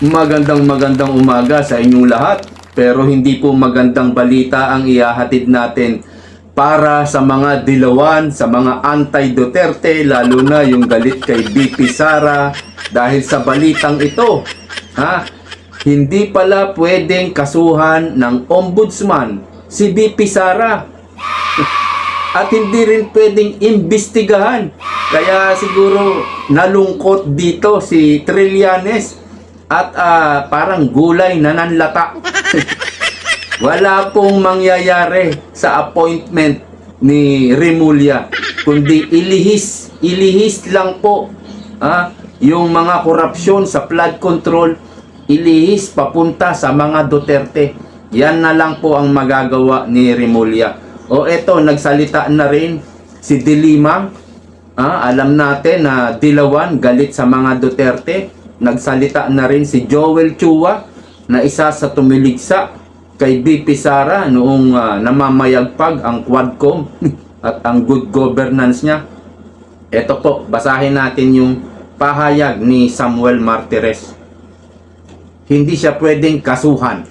Magandang magandang umaga sa inyong lahat. Pero hindi po magandang balita ang ihahatid natin para sa mga dilawan, sa mga anti-Duterte, lalo na yung galit kay BP Sara dahil sa balitang ito. Ha? Hindi pala pwedeng kasuhan ng ombudsman si BP Sara at hindi rin pwedeng imbestigahan. Kaya siguro nalungkot dito si Trillanes at ah, parang gulay na nanlata. Wala pong mangyayari sa appointment ni Remulla kundi ilihis, ilihis lang po ah, yung mga korupsyon sa flood control ilihis papunta sa mga Duterte. Yan na lang po ang magagawa ni Remulla. O eto, nagsalita na rin si Dilima. Ah, alam natin na Dilawan galit sa mga Duterte. Nagsalita na rin si Joel Chua na isa sa tumiligsa kay BP Sara noong ah, namamayagpag ang Quadcom at ang good governance niya. Ito po, basahin natin yung pahayag ni Samuel Martires. Hindi siya pwedeng kasuhan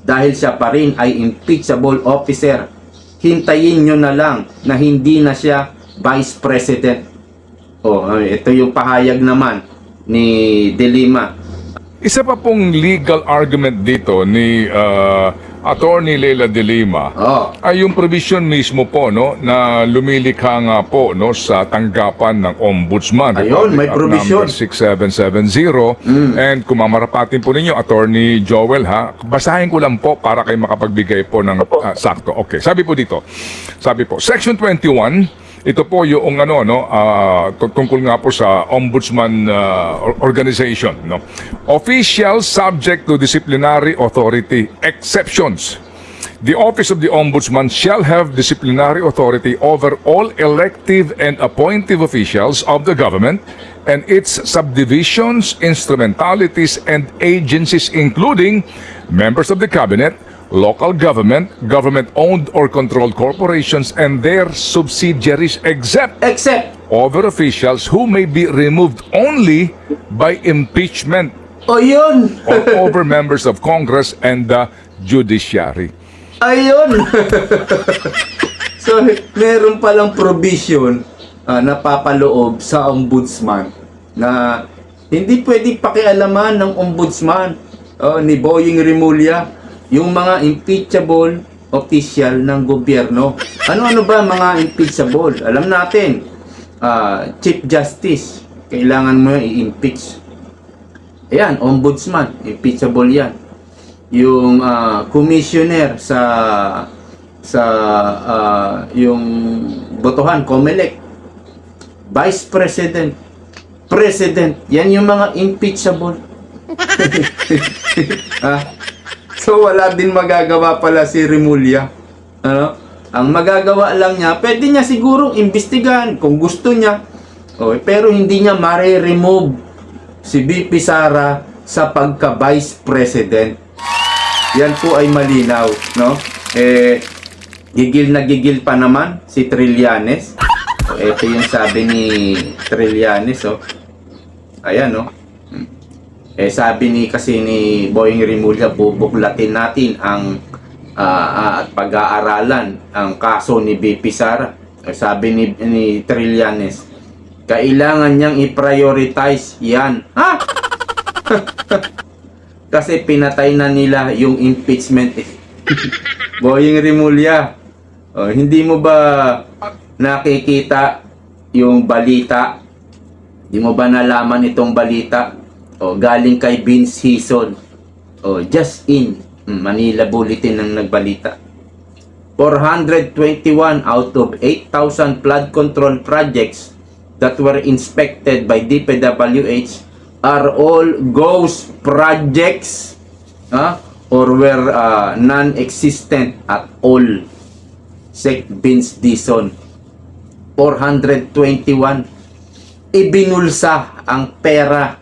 dahil siya pa rin ay impeachable officer. Hintayin nyo na lang na hindi na siya vice president. Oh, ito yung pahayag naman ni Delima. Isa pa pong legal argument dito ni uh, Attorney Leila de Lima Oh, ay yung provision mismo po no na lumilikha nga po no sa tanggapan ng ombudsman Ayun, may provision. number 6770 and kung mamarapatin po ninyo Attorney Joel ha? Basahin ko lang po para kayo makapagbigay po ng ah, sakto. Okay sabi po dito. Sabi po section 21 ito po yung ano no tu- tungkol nga po sa ombudsman or- organization no. Officials subject to disciplinary authority exceptions. The Office of the Ombudsman shall have disciplinary authority over all elective and appointive officials of the government and its subdivisions, instrumentalities, and agencies, including members of the cabinet, local government, government-owned or controlled corporations, and their subsidiaries, except except, over officials who may be removed only by impeachment o yun, or over members of Congress and the judiciary. ayun. so, meron palang provision ah, na papaloob sa ombudsman na hindi pwedeng pakialaman ng ombudsman oh, ni Boying Remulla yung mga impeachable official ng gobyerno. Ano-ano ba mga impeachable? Alam natin, ah, Chief Justice, kailangan mo i-impeach. Ayan, ombudsman, impeachable yan. Yung ah, commissioner sa sa ah, yung botohan, COMELEC, vice president, president, yan yung mga impeachable. ah, so wala din magagawa pala si Remulla. Ano? Ang magagawa lang niya, pwede niya sigurong imbestigahan kung gusto niya. Okay, pero hindi niya mare-remove si BP Sara sa pagka-vice president. Yan po ay malinaw, no? Eh, gigil na gigil pa naman si Trillanes. So, ito yung sabi ni Trillanes, oh. Ayan, no? Eh, sabi ni kasi ni Boying Rimulya, bubuklatin natin ang ah, ah, at pag-aaralan ang kaso ni BP Sara. Eh, sabi ni, ni Trillanes, kailangan niyang i-prioritize yan. Ha? Kasi pinatay na nila yung impeachment. Boying Rimulya, oh, hindi mo ba nakikita yung balita? Hindi mo ba nalaman itong balita? Oh, galing kay Vince Hison. Oh, just in mm, Manila Bulletin ng nagbalita. 421 out of 8,000 flood control projects that were inspected by DPWH are all ghost projects ah, or were ah, non-existent at all. Sec Vince Dison. 421 ibinulsa ang pera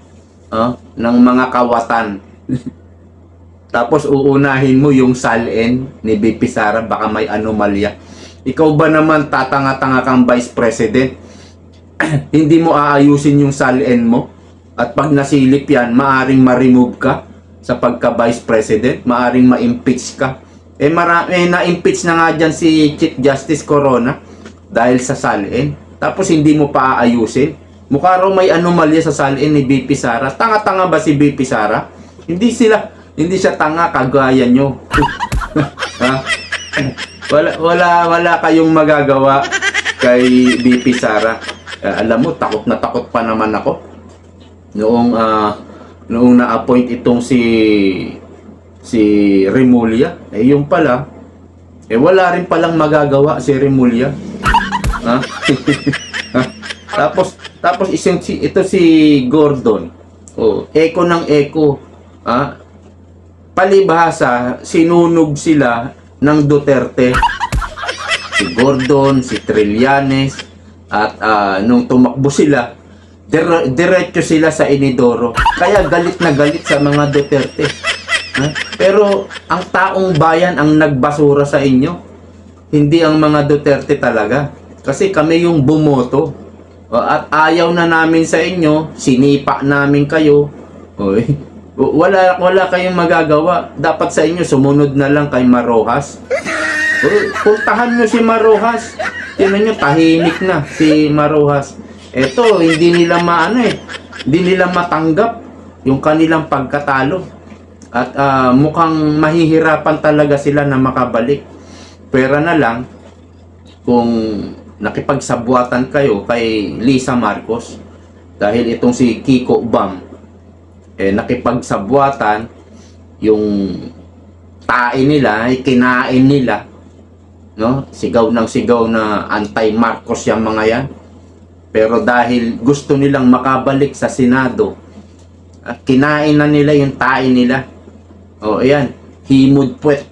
ah, ng mga kawatan. Tapos uunahin mo yung salin ni BP Sara, baka may anomalya. Ikaw ba naman tatanga-tanga kang vice president? Hindi mo aayusin yung salin mo? At pag nasilip yan, maaring ma-remove ka sa pagka-vice president, maaring ma-impeach ka. Eh, mara- eh na-impeach na nga dyan si Chief Justice Corona dahil sa salin. Tapos hindi mo pa aayusin. Mukha raw may anomalya sa salin ni BP Sara. Tanga-tanga ba si BP Sara? Hindi sila, hindi siya tanga kagaya nyo. ha? Wala, wala, wala kayong magagawa kay BP Sara. Eh, alam mo, takot na takot pa naman ako. Noong, ah, noong na-appoint itong si si Remulia, eh yung pala, eh wala rin palang magagawa si Remulia. Ha? tapos, tapos isang ito si Gordon. Oh, eko ng eko. Ha? Palibhasa, sinunog sila ng Duterte. Si Gordon, si Trillanes, at ah, nung tumakbo sila, dire- diretso sila sa Inidoro. Kaya galit na galit sa mga Duterte. Ha? Pero ang taong bayan ang nagbasura sa inyo. Hindi ang mga Duterte talaga. Kasi kami yung bumoto. At ayaw na namin sa inyo, sinipa namin kayo. Oy. Wala wala kayong magagawa. Dapat sa inyo sumunod na lang kay Marojas. Uy, puntahan nyo si Marojas. Tingnan nyo, tahimik na si Marojas. Eto, hindi nila maano eh. Hindi nila matanggap yung kanilang pagkatalo. At ah, mukhang mahihirapan talaga sila na makabalik. Pera na lang kung nakipagsabuatan kayo kay Lisa Marcos. Dahil itong si Kiko Bam, eh, nakipagsabuatan yung tae nila, kinain nila no? Sigaw ng sigaw na anti-Marcos yung mga yan. Pero dahil gusto nilang makabalik sa Senado, at kinain na nila yung tae nila. O, ayan, himod puwet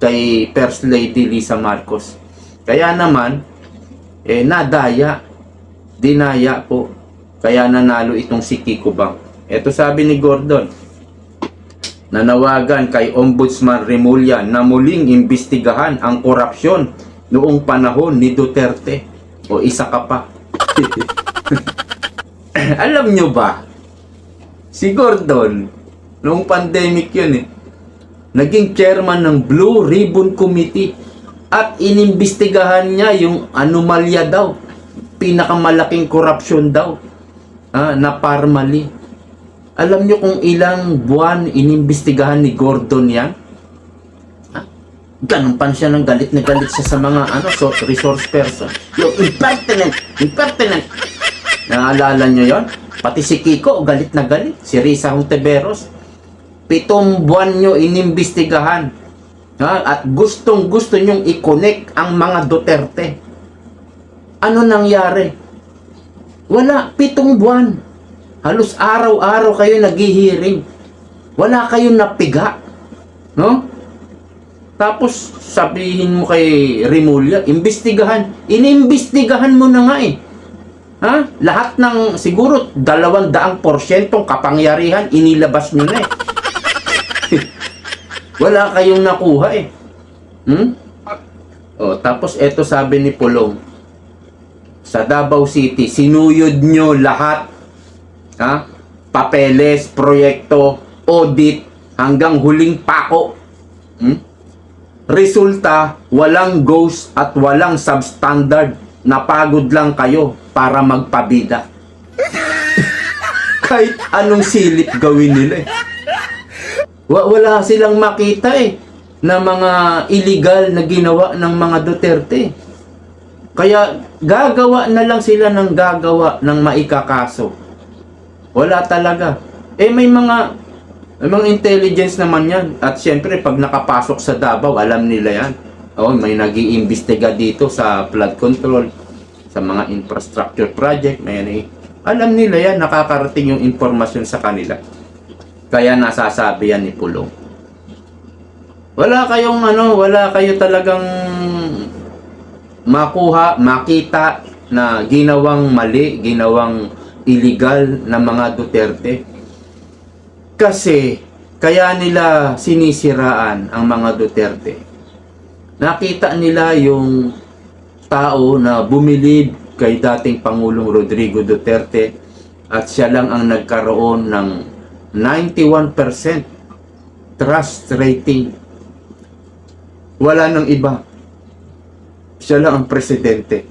kay First Lady Lisa Marcos. Kaya naman, eh, nadaya, dinaya po. Kaya nanalo itong si Kiko Bang. Ito sabi ni Gordon, nanawagan kay Ombudsman Remulla na muling imbestigahan ang korupsyon noong panahon ni Duterte. O isa ka pa. Alam nyo ba, si Gordon, noong pandemic yun eh, naging chairman ng Blue Ribbon Committee at inimbestigahan niya yung anomalya daw, pinakamalaking korupsyon daw ah, na parmali. Alam nyo kung ilang buwan inimbestigahan ni Gordon yan? Ha? Ganun pa siya ng galit na galit siya sa mga ano, so, resource person. Yung impertinent, impertinent. Naalala nyo yon? Pati si Kiko, galit na galit. Si Risa Honteveros. Pitong buwan nyo inimbestigahan. Ha? At gustong gusto nyong i-connect ang mga Duterte. Ano nangyari? Wala, pitong buwan. Halos araw-araw kayo naghihiring. Wala kayong napiga. No? Tapos sabihin mo kay Remulla, imbestigahan. Inimbestigahan mo na nga eh. Ha? Lahat ng siguro dalawang daang porsyentong kapangyarihan inilabas nyo na eh. Wala kayong nakuha eh. Hmm? Oh, tapos eto sabi ni Pulong, sa Davao City, sinuyod nyo lahat ha? papeles, proyekto, audit, hanggang huling pako. Hmm? Resulta, walang ghost at walang substandard. Napagod lang kayo para magpabida. Kahit anong silip gawin nila eh. Wa- wala silang makita eh na mga illegal na ginawa ng mga Duterte. Kaya gagawa na lang sila ng gagawa ng maikakaso. Wala talaga. Eh may mga may mga intelligence naman yan. At syempre pag nakapasok sa Davao, alam nila yan. Oh, may nag-iimbestiga dito sa flood control, sa mga infrastructure project, may ano eh. Alam nila yan, nakakarating yung informasyon sa kanila. Kaya nasasabi yan ni Pulong. Wala kayong ano, wala kayo talagang makuha, makita na ginawang mali, ginawang illegal na mga Duterte. Kasi kaya nila sinisiraan ang mga Duterte. Nakita nila yung tao na bumilib kay dating Pangulong Rodrigo Duterte At siya lang ang nagkaroon ng 91% trust rating. Wala nang iba. Siya lang ang presidente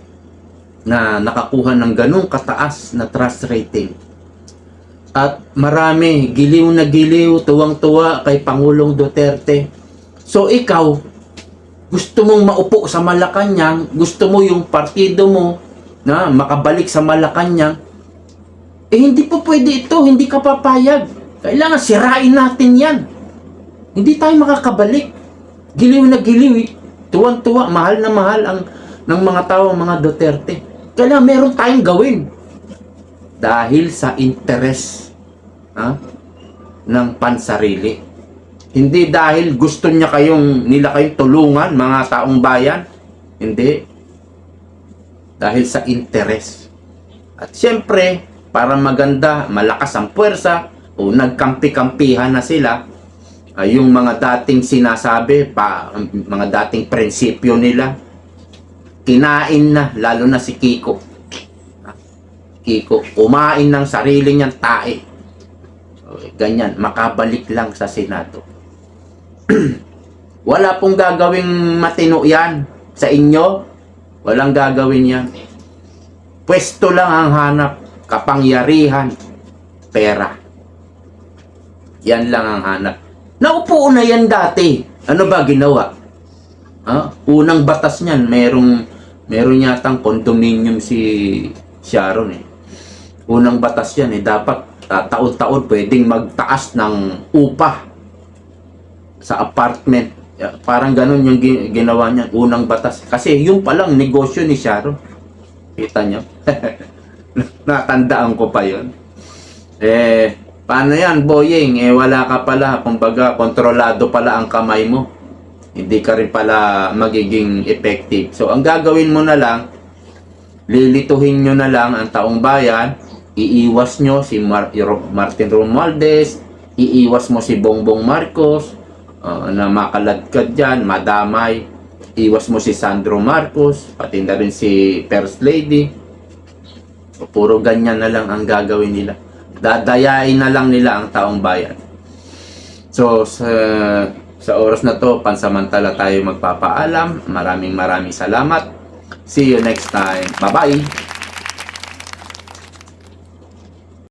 na nakakuha ng ganong kataas na trust rating. At marami, giliw na giliw, tuwang-tuwa kay Pangulong Duterte. So ikaw, gusto mong maupo sa Malacanang, gusto mo yung partido mo na makabalik sa Malacanang, eh hindi po pwede ito, hindi ka papayag. Kailangan sirain natin yan. Hindi tayo makakabalik. Giliw na giliw, eh. tuwang-tuwa, mahal na mahal ang ng mga tao, mga Duterte. Kailangan meron tayong gawin. Dahil sa interes ha, ng pansarili. Hindi dahil gusto niya kayong nila kayong tulungan mga taong bayan. Hindi. Dahil sa interes. At siyempre, para maganda, malakas ang puwersa, o nagkampi-kampihan na sila, ay yung mga dating sinasabi, pa, mga dating prinsipyo nila, kinain na, lalo na si Kiko. Kiko, kumain ng sarili niyang tae. Okay, ganyan, makabalik lang sa Senado. Wala pong gagawing matino yan sa inyo. Walang gagawin yan. Pwesto lang ang hanap. Kapangyarihan. Pera. Yan lang ang hanap. Naupo na yan dati. Ano ba ginawa? Ha? Unang batas niyan, merong meron yatang condominium si Sharon eh. Unang batas yan eh, dapat ah, taon-taon pwedeng magtaas ng upa sa apartment. Parang ganun yung gi- ginawa niya, unang batas. Kasi yung palang negosyo ni Sharon. Kita niyo? Natandaan ko pa yon. Eh, paano yan, Boying? Eh, wala ka pala. Kumbaga, kontrolado pala ang kamay mo. Hindi ka rin pala magiging effective. So, ang gagawin mo na lang, lilituhin nyo na lang ang taong bayan, iiwas nyo si Mar- Martin Romualdez, iiwas mo si Bongbong Marcos, uh, na makaladkad dyan, madamay, iwas mo si Sandro Marcos, pati na rin si First Lady. So, puro ganyan na lang ang gagawin nila. Dadayain na lang nila ang taong bayan. So, sa, sa oras na to, pansamantala tayo magpapaalam. Maraming maraming salamat. See you next time. Bye-bye!